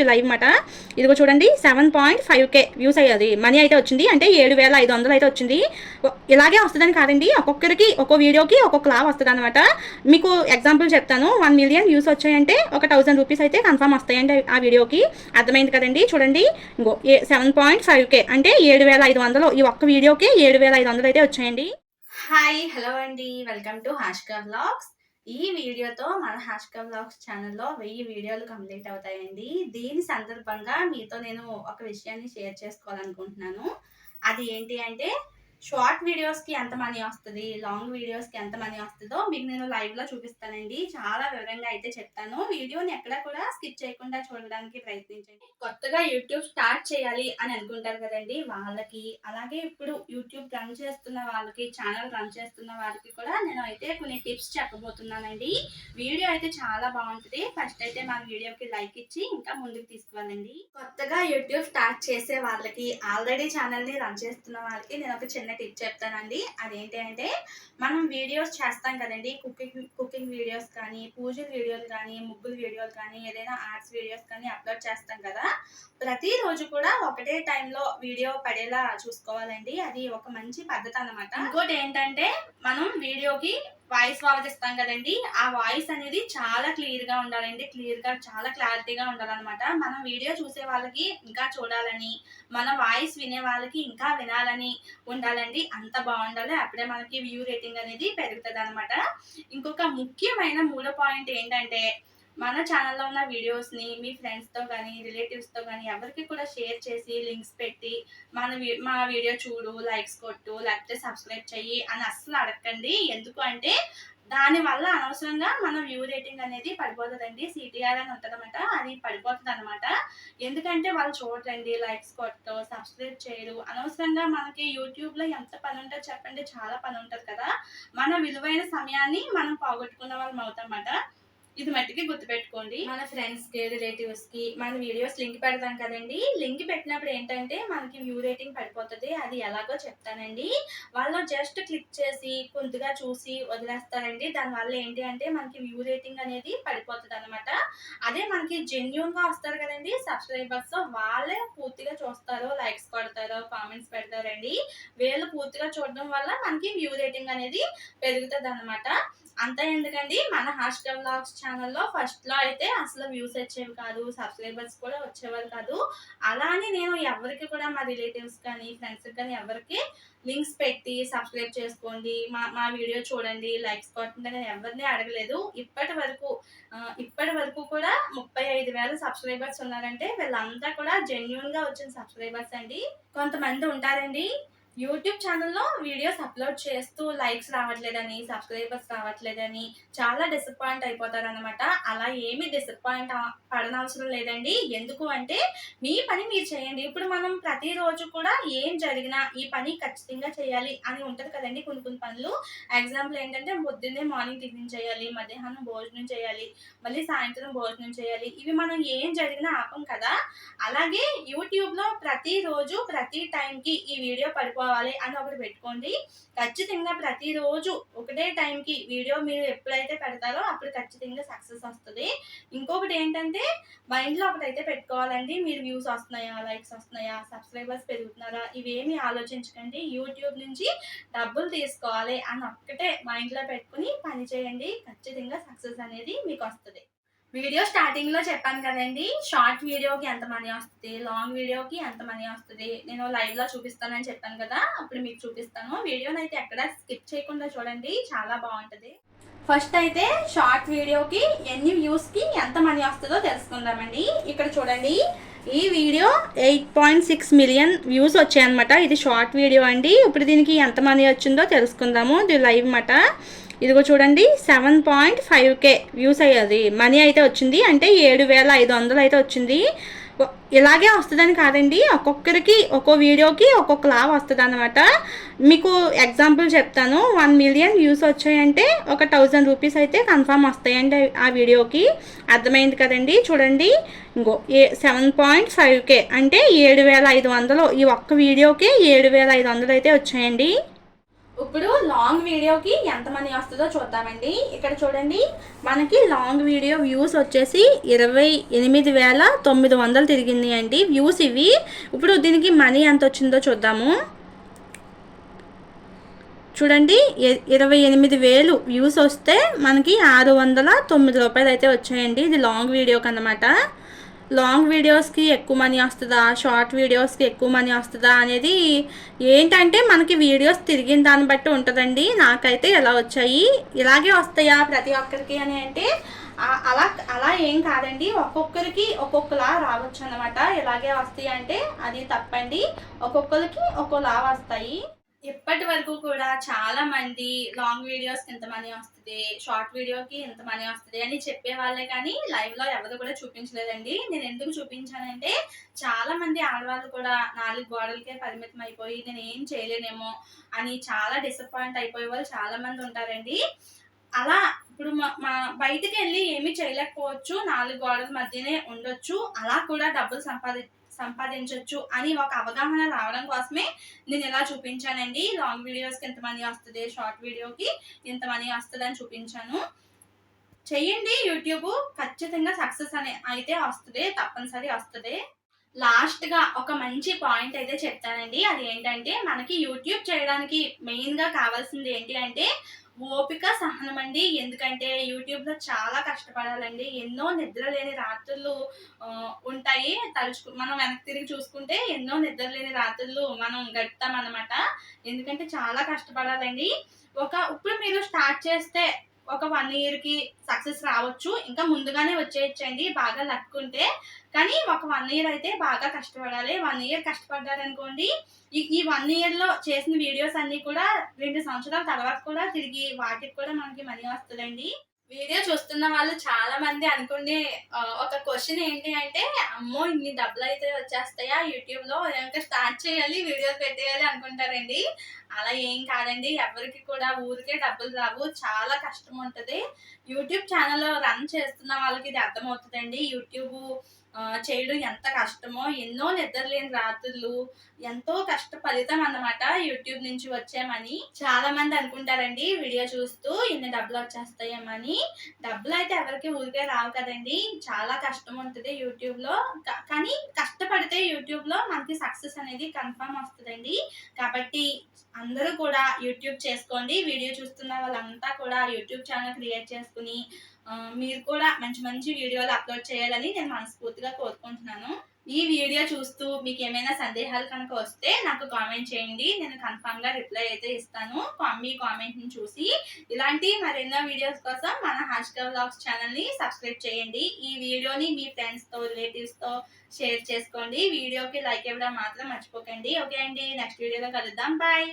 ఇది లైవ్ మాట ఇదిగో చూడండి seven point five K views అయ్యేది. మనీ అయితే వచ్చింది. అంటే ఏడు వేల ఐదు వందలు అయితే వచ్చింది. ఇలాగే వస్తుందని కాదండి ఒక్కొక్కరికి ఒక్కో వీడియోకి ఒక్కొక్క లా వస్తుంది అనమాట మీకు ఎగ్జాంపుల్ చెప్తాను. వన్ మిలియన్ వ్యూస్ వచ్చాయంటే ఒక థౌసండ్ రూపీస్ అయితే కన్ఫర్మ్ వస్తాయండి ఆ వీడియోకి. అర్థమైంది కదండి? చూడండి ఇంకో సెవెన్ పాయింట్ ఫైవ్ కే అంటే ఏడు వేల ఐదు వందలు. ఈ ఒక్క వీడియోకి ఏడు వేల ఐదు వందలు అయితే వచ్చాయండి. హాయ్ హలో అండి. వెల్కమ్ టు హాష్కా బ్లాగ్స్ ఈ వీడియోతో మన హాష్క బ్లాగ్స్ ఛానల్లో వెయ్యి వీడియోలు కంప్లీట్ అవుతాయండి. దీని సందర్భంగా మీతో నేను ఒక విషయాన్ని షేర్ చేసుకోవాలనుకుంటున్నాను. అది ఏంటి అంటే షార్ట్ వీడియోస్కి ఎంత మనీ వస్తుంది? లాంగ్ వీడియోస్కి ఎంత మనీ వస్తుందో మీకు నేను లైవ్లో చూపిస్తానండి. చాలా వివరంగా అయితే చెప్తాను. వీడియోని ఎక్కడ కూడా స్కిప్ చేయకుండా చూడడానికి ప్రయత్నించండి. కొత్తగా యూట్యూబ్ స్టార్ట్ చేయాలి అని అనుకుంటారు కదండి వాళ్ళకి. అలాగే ఇప్పుడు యూట్యూబ్ రన్ చేస్తున్న వాళ్ళకి ఛానల్ రన్ చేస్తున్న వాళ్ళకి కూడా నేను అయితే కొన్ని టిప్స్ చెప్పబోతున్నానండి. వీడియో అయితే చాలా బాగుంటుంది. ఫస్ట్ అయితే మన వీడియోకి లైక్ ఇచ్చి ఇంకా ముందుకు తీసుకువెళ్ళండి. కొత్తగా యూట్యూబ్ స్టార్ట్ చేసే వాళ్ళకి ఆల్రెడీ ఛానల్ని రన్ చేస్తున్న వాళ్ళకి నేను ఒక చిన్న టిప్ చెప్తానండి. అదేంటి అంటే మనం వీడియోస్ చేస్తాం కదండి. కుకింగ్ కుకింగ్ వీడియోస్ కానీ పూజల వీడియోలు కానీ ముగ్గుల వీడియోలు కానీ ఏదైనా ఆర్ట్స్ వీడియోస్ కానీ అప్లోడ్ చేస్తాం కదా. ప్రతిరోజు కూడా ఒకటే టైంలో వీడియో పడేలా చూసుకోవాలండి. అది ఒక మంచి పద్ధతి అనమాట ఇంకోటి ఏంటంటే మనం వీడియోకి వాయిస్ వాళ్ళకి ఇస్తాం కదండి. ఆ వాయిస్ అనేది చాలా క్లియర్గా ఉండాలండి. క్లియర్గా చాలా క్లారిటీగా ఉండాలన్నమాట. మనం వీడియో చూసే వాళ్ళకి ఇంకా చూడాలని మన వాయిస్ వినే వాళ్ళకి ఇంకా వినాలని ఉండాలండి. అంత బాగుండాలి. అప్పుడే మనకి వ్యూ రేటింగ్ అనేది పెరుగుతుంది అనమాట ఇంకొక ముఖ్యమైన మూడో పాయింట్ ఏంటంటే మన ఛానల్లో ఉన్న వీడియోస్ని మీ ఫ్రెండ్స్తో కానీ రిలేటివ్స్తో కానీ ఎవరికి కూడా షేర్ చేసి లింక్స్ పెట్టి మన వీ- మా వీడియో చూడు లైక్స్ కొట్టు లేకపోతే సబ్స్క్రైబ్ చెయ్యి అని అస్సలు అడగండి ఎందుకు అంటే దానివల్ల అనవసరంగా మన వ్యూ రేటింగ్ అనేది పడిపోతుందండి. సిటీఆర్ అని ఉంటుందన్నమాట. అది పడిపోతుంది అనమాట ఎందుకంటే వాళ్ళు చూడండి లైక్స్ కొట్టో సబ్స్క్రైబ్ చేయరు. అనవసరంగా మనకి యూట్యూబ్లో ఎంత పని ఉంటుందో చెప్పండి చాలా పని ఉంటుంది కదా. మన విలువైన సమయాన్ని మనం పోగొట్టుకున్న వాళ్ళం అవుతామన్నమాట ఇది మట్టికి గుర్తుపెట్టుకోండి మన ఫ్రెండ్స్కి రిలేటివ్స్కి మన వీడియోస్ లింక్ పెడతాం కదండి. లింక్ పెట్టినప్పుడు ఏంటంటే మనకి వ్యూ రేటింగ్ పడిపోతుంది. అది ఎలాగో చెప్తానండి. వాళ్ళు జస్ట్ క్లిక్ చేసి కొంతగా చూసి వదిలేస్తారండి. దానివల్ల ఏంటి అంటే మనకి వ్యూ రేటింగ్ అనేది పడిపోతుంది అనమాట అదే మనకి జెన్యున్గా వస్తారు కదండి. సబ్స్క్రైబర్స్ వాళ్ళే పూర్తిగా చూస్తారు లైక్స్ కొడతారు కామెంట్స్ పెడతారండి. వీళ్ళు పూర్తిగా చూడడం వల్ల మనకి వ్యూ రేటింగ్ అనేది పెరుగుతుంది అనమాట అంతా ఎందుకండి? మన హాస్టల్ బ్లాగ్స్ ఛానల్లో ఫస్ట్లో అయితే అసలు వ్యూస్ వచ్చేవి కాదు సబ్స్క్రైబర్స్ కూడా వచ్చేవారు కాదు. అలా అని నేను ఎవరికి కూడా మా రిలేటివ్స్ కానీ ఫ్రెండ్స్ కానీ ఎవరికి లింక్స్ పెట్టి సబ్స్క్రైబ్ చేసుకోండి. మా మా వీడియో చూడండి లైక్స్ కొట్టండి నేను ఎవరిని అడగలేదు. ఇప్పటి వరకు ఇప్పటి వరకు కూడా ముప్పై ఐదు వేల సబ్స్క్రైబర్స్ ఉన్నారంటే వీళ్ళంతా కూడా జెన్యున్గా వచ్చిన సబ్స్క్రైబర్స్ అండి. కొంతమంది ఉంటారండి. యూట్యూబ్ ఛానల్లో వీడియోస్ అప్లోడ్ చేస్తూ లైక్స్ రావట్లేదని సబ్స్క్రైబర్స్ రావట్లేదని చాలా డిసప్పాయింట్ అయిపోతారనమాట అలా ఏమీ డిసప్పాయింట్ పడనవసరం లేదండి. ఎందుకు అంటే మీ పని మీరు చేయండి. ఇప్పుడు మనం ప్రతిరోజు కూడా ఏం జరిగినా ఈ పని ఖచ్చితంగా చేయాలి అని ఉంటుంది కదండి కొన్ని కొన్ని పనులు. ఎగ్జాంపుల్ ఏంటంటే పొద్దున్నే మార్నింగ్ టిఫిన్ చేయాలి మధ్యాహ్నం భోజనం చేయాలి మళ్ళీ సాయంత్రం భోజనం చేయాలి. ఇవి మనం ఏం జరిగినా ఆపం కదా. అలాగే యూట్యూబ్లో ప్రతిరోజు ప్రతి టైంకి ఈ వీడియో పెట్టుకోవాలి అని ఒకటి పెట్టుకోండి. ఖచ్చితంగా ప్రతిరోజు ఒకటే టైంకి వీడియో మీరు ఎప్పుడైతే పెడతారో అప్పుడు ఖచ్చితంగా సక్సెస్ వస్తుంది. ఇంకొకటి ఏంటంటే మైండ్లో ఒకటైతే పెట్టుకోవాలండి. మీరు వ్యూస్ వస్తున్నాయా లైక్స్ వస్తున్నాయా సబ్స్క్రైబర్స్ పెరుగుతున్నారా ఇవేమీ ఆలోచించకండి. యూట్యూబ్ నుంచి డబ్బులు తీసుకోవాలి అని ఒక్కటే మైండ్లో పెట్టుకుని పని చేయండి. ఖచ్చితంగా సక్సెస్ అనేది మీకు వస్తుంది. వీడియో స్టార్టింగ్లో చెప్పాను కదండి. షార్ట్ వీడియోకి ఎంత మనీ వస్తుంది? లాంగ్ వీడియోకి ఎంత మనీ వస్తుంది? నేను లైవ్లో చూపిస్తానని చెప్పాను కదా అప్పుడు మీకు చూపిస్తాను. వీడియోని అయితే ఎక్కడ స్కిప్ చేయకుండా చూడండి. చాలా బాగుంటుంది. ఫస్ట్ అయితే షార్ట్ వీడియోకి ఎన్ని వ్యూస్కి ఎంత మనీ వస్తుందో తెలుసుకుందామండి. ఇక్కడ చూడండి. ఈ video eight point six million views వచ్చాయన్నమాట. ఇది షార్ట్ వీడియో అండి. ఇప్పుడు దీనికి ఎంత మనీ వచ్చిందో తెలుసుకుందాము. ఇది లైవ్ మాట ఇదిగో చూడండి seven point five K views అయ్యేది. మనీ అయితే వచ్చింది అంటే ఏడు వేల ఐదు వందలు అయితే వచ్చింది. ఇలాగే వస్తుందని కాదండి ఒక్కొక్కరికి ఒక్కో వీడియోకి ఒక్కొక్కలా వస్తుంది అనమాట మీకు ఎగ్జాంపుల్ చెప్తాను వన్ మిలియన్ వ్యూస్ వచ్చాయంటే ఒక థౌజండ్ రూపీస్ అయితే కన్ఫామ్ వస్తాయండి ఆ వీడియోకి. అర్థమైంది కదండి? చూడండి ఇంకో ఏ సెవెన్ పాయింట్ ఫైవ్ కే అంటే ఏడు వేల ఐదు వందలు. ఈ ఒక్క వీడియోకి ఏడు వేల ఐదు వందలు అయితే వచ్చాయండి. ఇప్పుడు లాంగ్ వీడియోకి ఎంత మనీ వస్తుందో చూద్దామండి. ఇక్కడ చూడండి మనకి లాంగ్ వీడియో వ్యూస్ వచ్చేసి ఇరవై ఎనిమిది వేల తొమ్మిది వందలు తిరిగింది అండి. వ్యూస్ ఇవి. ఇప్పుడు దీనికి మనీ ఎంత వచ్చిందో చూద్దాము. చూడండి ఇరవై ఎనిమిది వేలు వ్యూస్ వస్తే మనకి ఆరు వందల తొమ్మిది రూపాయలు అయితే వచ్చాయండి. ఇది లాంగ్ వీడియోకి అన్నమాట లాంగ్ వీడియోస్కి ఎక్కువ మనీ వస్తుందా? షార్ట్ వీడియోస్కి ఎక్కువ మనీ వస్తుందా? అనేది ఏంటంటే మనకి వీడియోస్ తిరిగిన దాన్ని బట్టి ఉంటుందండి. నాకైతే ఎలా వచ్చాయి? ఇలాగే వస్తాయా ప్రతి ఒక్కరికి అని అంటే అలా అలా ఏం కాదండి. ఒక్కొక్కరికి ఒక్కొక్కలా రావచ్చు అనమాట ఇలాగే వస్తాయి అంటే అది తప్పండి. ఒక్కొక్కరికి ఒక్కోలా వస్తాయి. ఇప్పటి వరకు కూడా చాలా మంది లాంగ్ వీడియోస్ ఇంత మనీ వస్తుంది షార్ట్ వీడియోకి ఇంత మనీ వస్తుంది అని చెప్పే వాళ్ళే కానీ లైవ్లో ఎవరు కూడా చూపించలేదండి. నేను ఎందుకు చూపించానంటే చాలా మంది ఆడవాళ్ళు కూడా నాలుగు గోడలకే పరిమితం అయిపోయి నేను ఏం చేయలేనేమో అని చాలా డిసప్పాయింట్ అయిపోయే వాళ్ళు చాలా మంది ఉంటారండి. అలా ఇప్పుడు మా మా బయటికి వెళ్ళి ఏమీ చేయలేకపోవచ్చు నాలుగు గోడల మధ్యనే ఉండొచ్చు అలా కూడా డబ్బులు సంపాది సంపాదించవచ్చు అని ఒక అవగాహన రావడం కోసమే నేను ఇలా చూపించానండి. లాంగ్ వీడియోస్కి ఎంత మనీ వస్తుంది? షార్ట్ వీడియోకి ఎంత మనీ వస్తుంది అని చూపించాను. చెయ్యండి యూట్యూబ్ ఖచ్చితంగా సక్సెస్ అనే అయితే వస్తుంది. తప్పనిసరి వస్తుంది. లాస్ట్గా ఒక మంచి పాయింట్ అయితే చెప్తానండి. అది ఏంటంటే మనకి యూట్యూబ్ చేయడానికి మెయిన్గా కావాల్సింది ఏంటి అంటే ఓపిక సహనం అండి ఎందుకంటే యూట్యూబ్లో చాలా కష్టపడాలండి. ఎన్నో నిద్ర లేని రాత్రులు ఉంటాయి. తలుచుకు మనం వెనక్కి తిరిగి చూసుకుంటే ఎన్నో నిద్ర లేని రాత్రులు మనం గడుపుతాం అనమాట ఎందుకంటే చాలా కష్టపడాలండి. ఒక ఇప్పుడు మీరు స్టార్ట్ చేస్తే ఒక వన్ ఇయర్కి సక్సెస్ రావచ్చు. ఇంకా ముందుగానే వచ్చేయచ్చండి. బాగా లక్కుంటే కానీ ఒక వన్ ఇయర్ అయితే బాగా కష్టపడాలి. వన్ ఇయర్ కష్టపడ్డారనుకోండి ఈ ఈ వన్ ఇయర్లో చేసిన వీడియోస్ అన్ని కూడా రెండు సంవత్సరాల తర్వాత కూడా తిరిగి వాటికి కూడా మనకి మనీ వస్తుందండి. వీడియో చూస్తున్న వాళ్ళు చాలా మంది అనుకునే ఒక క్వశ్చన్ ఏంటి అంటే అమ్మో ఇన్ని డబ్బులు అయితే వచ్చేస్తాయా యూట్యూబ్లో ఇంకా స్టార్ట్ చేయాలి వీడియోలు పెట్టేయాలి అనుకుంటారండి. అలా ఏం కాదండి. ఎవరికి కూడా ఊరికే డబ్బులు రావు. చాలా కష్టం ఉంటుంది. యూట్యూబ్ ఛానల్ రన్ చేస్తున్న వాళ్ళకి ఇది అర్థమవుతుందండి. యూట్యూబ్ చేయడం ఎంత కష్టమో ఎన్నో నిద్రలేని రాత్రులు ఎంతో కష్ట ఫలితం అన్నమాట యూట్యూబ్ నుంచి వచ్చామని చాలా మంది అనుకుంటారండి వీడియో చూస్తూ ఇన్ని డబ్బులు వచ్చేస్తాయేమని. డబ్బులు అయితే ఎవరికి ఊరికే రావు కదండి. చాలా కష్టం ఉంటుంది యూట్యూబ్లో. కానీ కష్టపడితే యూట్యూబ్లో మనకి సక్సెస్ అనేది కన్ఫర్మ్ వస్తుందండి. కాబట్టి అందరూ కూడా యూట్యూబ్ చేసుకోండి. వీడియో చూస్తున్న వాళ్ళంతా కూడా యూట్యూబ్ ఛానల్ క్రియేట్ చేసుకుని మీరు కూడా మంచి మంచి వీడియోలు అప్లోడ్ చేయాలని నేను మనస్ఫూర్తిగా కోరుకుంటున్నాను. ఈ వీడియో చూస్తూ మీకు ఏమైనా సందేహాలు కనుక వస్తే నాకు కామెంట్ చేయండి. నేను కన్ఫామ్గా రిప్లై అయితే ఇస్తాను. మీ కామెంట్ని చూసి ఇలాంటి మరెన్నో వీడియోస్ కోసం మన హాస్టల్ బ్లాగ్స్ ఛానల్ని సబ్స్క్రైబ్ చేయండి. ఈ వీడియోని మీ ఫ్రెండ్స్తో రిలేటివ్స్తో షేర్ చేసుకోండి. వీడియోకి లైక్ ఇవ్వడం మాత్రం మర్చిపోకండి. ఓకే అండి. నెక్స్ట్ వీడియోలో కలుద్దాం. బాయ్.